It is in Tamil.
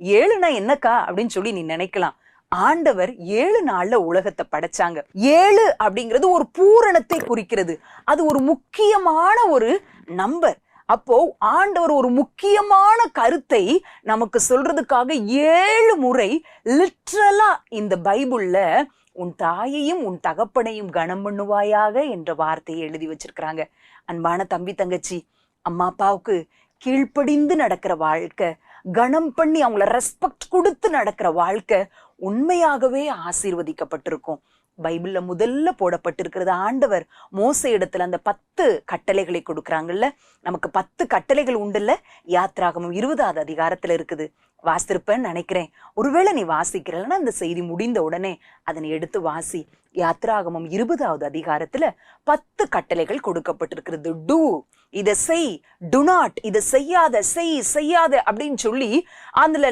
ஏழுனா என்னக்கா அப்படின்னு சொல்லி நீ நினைக்கலாம். ஆண்டவர் ஏழு நாள்ல உலகத்தை படைச்சாங்க. ஏழு அப்படிங்கிறது ஒரு பூரணத்தை குறிக்கிறது. அது ஒரு முக்கியமான ஒரு நம்பர் அப்போ ஆண்டவர் ஒரு முக்கியமான கருத்தை நமக்கு சொல்றதுக்காக ஏழு முறை லிட்ரலா இந்த பைபிள்ல உன் தாயையும் உன் தகப்பனையும் கனம் பண்ணுவாயாக என்ற வார்த்தையை எழுதி வச்சிருக்கிறாங்க. அன்பான தம்பி தங்கச்சி அம்மா அப்பாவுக்கு கீழ்ப்படிந்து நடக்கிற வாழ்க்கை கணம் பண்ணி அவங்கள ரெஸ்பெக்ட் கொடுத்து நடக்கிற வாழ்க்கை உண்மையாகவே ஆசீர்வதிக்கப்பட்டிருக்கும். பைபிள்ல முதல்ல போடப்பட்டிருக்கிறது ஆண்டவர் மோச இடத்துல அந்த பத்து கட்டளைகளை கொடுக்குறாங்கல்ல? நமக்கு பத்து கட்டளைகள் உண்டுல்ல? யாத்ராகமும் இருபதாவது அதிகாரத்துல இருக்குது. வாசித்திருப்பேன்னு நினைக்கிறேன். ஒருவேளை நீ வாசிக்கிறலன்னா அந்த செய்தி முடிந்த உடனே அதனை எடுத்து வாசி. யாத்ராகமம் இருபதாவது அதிகாரத்துல பத்து கட்டளைகள் கொடுக்கப்பட்டிருக்கிறது. டூ. இதை செய் டு நாட் இதை செய்யாத செய் செய்யாத அப்படின்னு சொல்லி அதுல